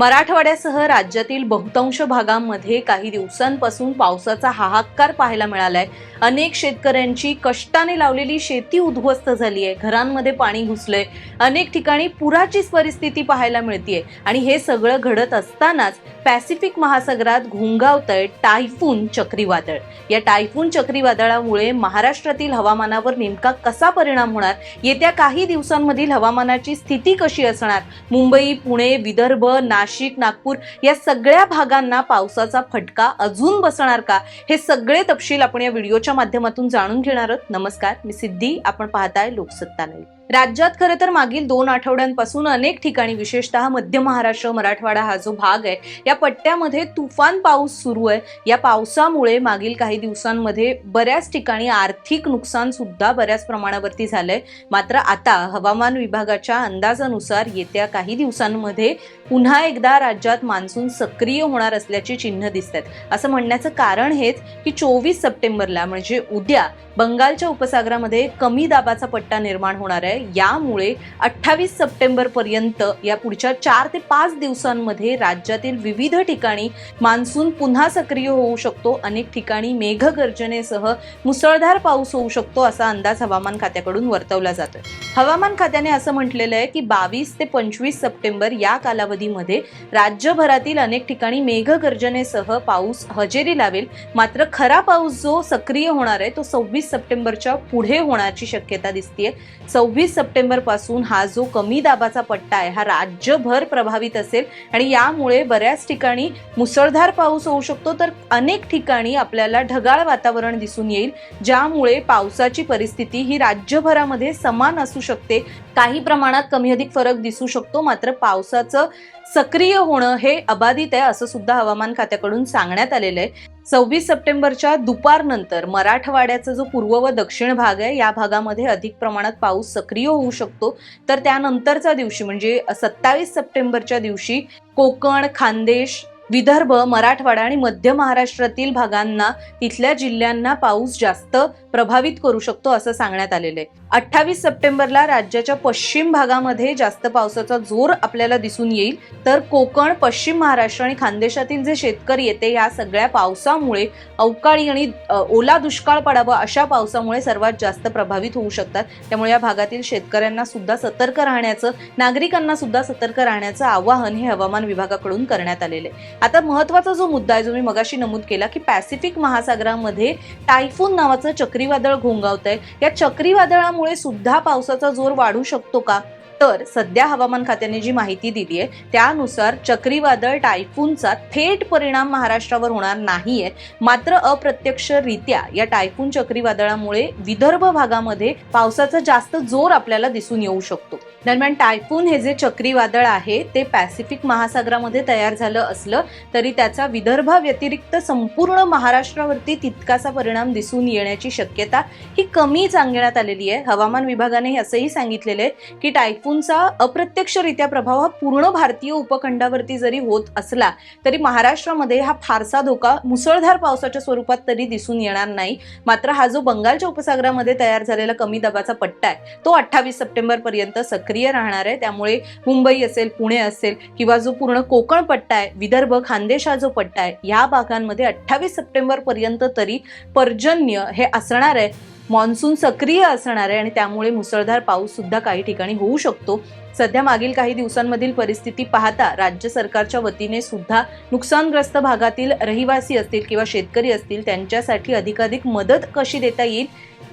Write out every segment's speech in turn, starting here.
मराठवाड्यासह राज्यातील बहुतांश भागांमध्ये काही दिवसांपासून पावसाचा हाहाकार पाहायला मिळालाय. अनेक शेतकऱ्यांची कष्टाने लावलेली शेती उद्ध्वस्त झाली आहे घरांमध्ये पाणी घुसलंय. अनेक ठिकाणी पुराचीच परिस्थिती पाहायला मिळतीये. आणि हे सगळं घडत असतानाच पॅसिफिक महासागरात घोंगावतंय टायफून चक्रीवादळ. या टायफून चक्रीवादळामुळे महाराष्ट्रातील हवामानावर नेमका कसा परिणाम होणार? येत्या काही दिवसांमधील हवामानाची स्थिती कशी असणार? मुंबई पुणे विदर्भ नाशिक नागपूर या सगळ्या भागांना पावसाचा फटका अजून बसणार का? हे सगळे तपशील आपण या व्हिडिओच्या माध्यमातून जाणून घेणार आहोत. नमस्कार मी सिद्धी. आपण पाहताय लोकसत्ता लाईव्ह राज्यात खरं तर मागील दोन आठवड्यांपासून अनेक ठिकाणी विशेषतः मध्य महाराष्ट्र मराठवाडा हा जो भाग आहे या पट्ट्यामध्ये तुफान पाऊस सुरू आहे. या पावसामुळे मागील काही दिवसांमध्ये बऱ्याच ठिकाणी आर्थिक नुकसान सुद्धा बऱ्याच प्रमाणावरती झालंय. मात्र आता हवामान विभागाच्या अंदाजानुसार येत्या काही दिवसांमध्ये पुन्हा एकदा राज्यात मान्सून सक्रिय होणार असल्याची चिन्ह दिसत आहेत असं म्हणण्याचं कारण हेच की चोवीस सप्टेंबरला म्हणजे उद्या बंगालच्या उपसागरामध्ये कमी दाबाचा पट्टा निर्माण होणार आहे. यामुळे अठ्ठावीस सप्टेंबर पर्यंत या पुढच्या चार ते पाच दिवसांमध्ये राज्यातील विविध ठिकाणी मान्सून पुन्हा सक्रिय होऊ शकतो. अनेक ठिकाणी मेघगर्जनेसह मुसळधार पाऊस होऊ शकतो असा अंदाज हवामान खात्याकडून वर्तवला जातोय. हवामान खात्याने असं म्हटलेलं आहे की बावीस ते पंचवीस सप्टेंबर या कालावधीमध्ये राज्यभरातील अनेक ठिकाणी मेघगर्जनेसह पाऊस हजेरी लावेल. मात्र खरा पाऊस जो सक्रिय होणार आहे तो सव्वीस सप्टेंबरच्या पुढे होण्याची शक्यता दिसतीये. सव्वीस सप्टेंबरपासून हा जो कमी दाबाचा पट्टा आहे हा राज्यभर प्रभावित असेल आणि यामुळे बऱ्याच ठिकाणी मुसळधार पाऊस होऊ शकतो तर अनेक ठिकाणी आपल्याला ढगाळ वातावरण दिसून येईल ज्यामुळे पावसाची परिस्थिती ही राज्यभरामध्ये समान असू शकते. काही प्रमाणात कमी अधिक फरक दिसू शकतो मात्र पावसाचं सक्रिय होणं हे अबाधित आहे असं सुद्धा हवामान खात्याकडून सांगण्यात आलेलं आहे. सव्वीस सप्टेंबरच्या दुपारनंतर मराठवाड्याचा जो पूर्व व दक्षिण भाग आहे या भागामध्ये अधिक प्रमाणात पाऊस सक्रिय होऊ शकतो. तर त्यानंतरच्या दिवशी म्हणजे सत्तावीस सप्टेंबरच्या दिवशी कोकण खानदेश विदर्भ मराठवाडा आणि मध्य महाराष्ट्रातील भागांना तिथल्या जिल्ह्यांना पाऊस जास्त प्रभावित करू शकतो असं सांगण्यात आलेलं आहे. अठ्ठावीस सप्टेंबरला राज्याच्या पश्चिम भागामध्ये जास्त पावसाचा जोर आपल्याला दिसून येईल. तर कोकण पश्चिम महाराष्ट्र आणि खानदेशातील जे शेतकरी येते या सगळ्या पावसामुळे अवकाळी आणि ओला दुष्काळ पडावा अशा पावसामुळे सर्वात जास्त प्रभावित होऊ शकतात. त्यामुळे या भागातील शेतकऱ्यांना सुद्धा सतर्क राहण्याचं नागरिकांना सुद्धा सतर्क राहण्याचं आवाहन हे हवामान विभागाकडून करण्यात आलेलं आहे. आता महत्त्वाचा जो मुद्दा आहे जो मी मगाशी नमूद केला की पॅसिफिक महासागरामध्ये टायफून नावाचं चक्रीवादळ घोंगावत आहे या चक्रीवादळामुळे सुद्धा पावसाचा जोर वाढू शकतो का? तर सध्या हवामान खात्याने जी माहिती दिली आहे त्यानुसार चक्रीवादळ टायफूनचा थेट परिणाम महाराष्ट्रावर होणार नाहीये. मात्र अप्रत्यक्षरित्या या टायफून चक्रीवादळामुळे विदर्भ भागामध्ये पावसाचा जास्त जोर आपल्याला दिसून येऊ शकतो. दरम्यान टायफून हे जे चक्रीवादळ आहे ते पॅसिफिक महासागरामध्ये तयार झालं असलं तरी त्याचा विदर्भाव्यतिरिक्त संपूर्ण महाराष्ट्रावरती तितकासा परिणाम दिसून येण्याची शक्यता ही कमी सांगण्यात आलेली आहे. हवामान विभागाने असंही सांगितलेलं आहे की टायफून टायफूनचा अप्रत्यक्षरित्या प्रभाव हा पूर्ण भारतीय उपखंडावरती जरी होत असला तरी महाराष्ट्रामध्ये हा फारसा धोका मुसळधार पावसाच्या स्वरूपात तरी दिसून येणार नाही. मात्र हा जो बंगालच्या उपसागरामध्ये तयार झालेला कमी दाबाचा पट्टा आहे तो अठ्ठावीस सप्टेंबर पर्यंत सक्रिय राहणार आहे. त्यामुळे मुंबई असेल पुणे असेल किंवा जो पूर्ण कोकण पट्टा आहे विदर्भ खानदेश हा जो पट्टा आहे या भागांमध्ये अठ्ठावीस सप्टेंबर पर्यंत तरी पर्जन्य हे असणार आहे. मान्सून सक्रिय असणार आहे आणि त्यामुळे मुसळधार पाऊस सुद्धा काही ठिकाणी होऊ शकतो. सध्या मागील काही दिवसांमधील परिस्थिती पाहता राज्य सरकारच्या वतीने सुद्धा नुकसानग्रस्त भागातील रहिवासी असतील किंवा शेतकरी असतील त्यांच्यासाठी अधिकाधिक मदत कशी देता येईल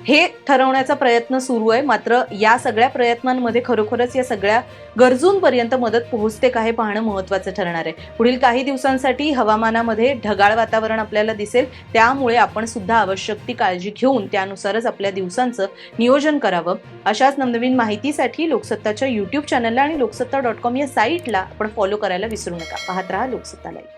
हे ठरवण्याचा प्रयत्न सुरू आहे. मात्र या सगळ्या प्रयत्नांमध्ये खरोखरच या सगळ्या गरजूंपर्यंत मदत पोहोचते का हे पाहणं महत्त्वाचं ठरणार आहे. पुढील काही दिवसांसाठी हवामानामध्ये ढगाळ वातावरण आपल्याला दिसेल. त्यामुळे आपण सुद्धा आवश्यक ती काळजी घेऊन त्यानुसारच आपल्या दिवसांचं नियोजन करावं. अशाच नवनवीन माहितीसाठी लोकसत्ताच्या युट्यूब चॅनलला आणि लोकसत्ता डॉट कॉम या साईटला आपण फॉलो करायला विसरू नका. पाहत राहा लोकसत्ता लाईव्ह